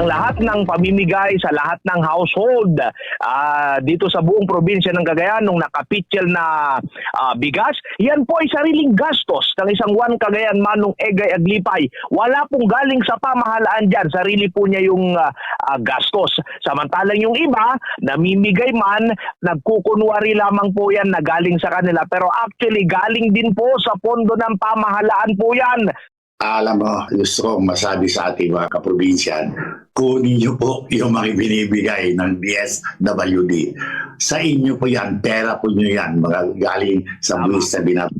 ang lahat ng pamimigay sa lahat ng household ah, dito sa buong probinsya ng Cagayan nung nakapitchel na ah, bigas, yan po ay sariling gastos ng isang Juan Cagayan Manong Egay Aglipay. Wala pong galing sa pamahalaan dyan, sarili po niya yung ah, ah, gastos. Samantalang yung iba, namimigay man, nagkukunwari lamang po yan na galing sa kanila. Pero actually, galing din po sa pondo ng pamahalaan po yan. Alam mo, gusto kong masabi sa ating mga kaprobinsyan, kunin niyo po yung mga binibigay ng DSWD. Sa inyo po yan, pera po niyo yan, mga galing sa buwis na binab.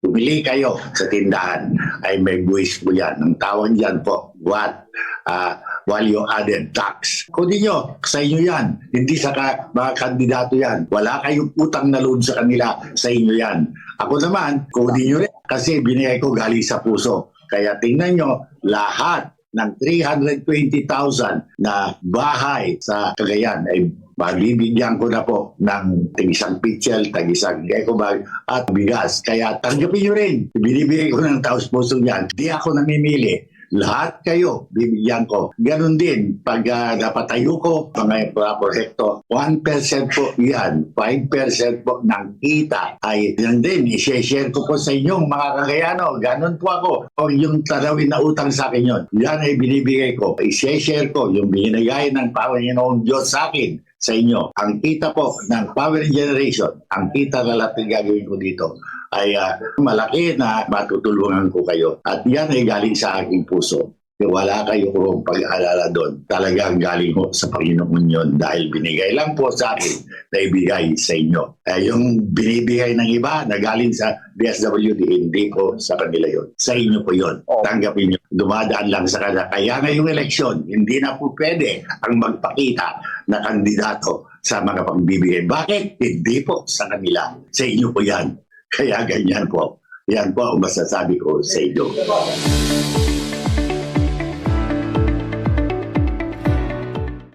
Bumili kayo sa tindahan, ay may buwis po yan. Ang tawag yan po, what? ah, value added tax. Kunin nyo, sa inyo yan. Hindi sa ka, mga kandidato yan. Wala kayong utang na loan sa kanila, sa inyo yan. Ako naman, kunin nyo rin kasi binigay ko galing sa puso. Kaya tingnan nyo, lahat ng 320,000 na bahay sa Cagayan ay magbibigyan ko na po ng tag-isang pitchel, tag-isang gecko bag at bigas. Kaya tanggapin nyo rin. Binibigay ko ng taos puso niyan. Di ako namimili. Lahat kayo, bibigyan ko. Ganon din, pag uh, napatayo ko, mga proyekto, 1% po yan, 5% po ng kita ay yan din, i-share ko po sa inyong mga kagayano. Ganon po ako. O yung tarawin na utang sa akin yun, yan ay binibigay ko. I-share ko yung binigay ng Panginoong Diyos sa akin sa inyo. Ang kita po ng power generation, ang kita na lahat na gagawin ko dito ay ah, malaki na matutulungan ko kayo. At yan ay galing sa aking puso. Wala kayo kung pag-aalala doon. Talagang galing ko sa Panginoon yun dahil binigay lang po sa akin na ibigay sa inyo. Eh, yung binibigay ng iba na galing sa DSWD, hindi ko sa kanila yon. Sa inyo po yon. Oh. Tanggapin nyo. Dumadaan lang sa kanila. Kaya ngayong eleksyon, hindi na po pwede ang magpakita na kandidato sa mga pagbibigay. Bakit? Hindi po sa kanila. Sa inyo po yan. Kaya ganyan po. Yan po ang masasabi ko sa inyo.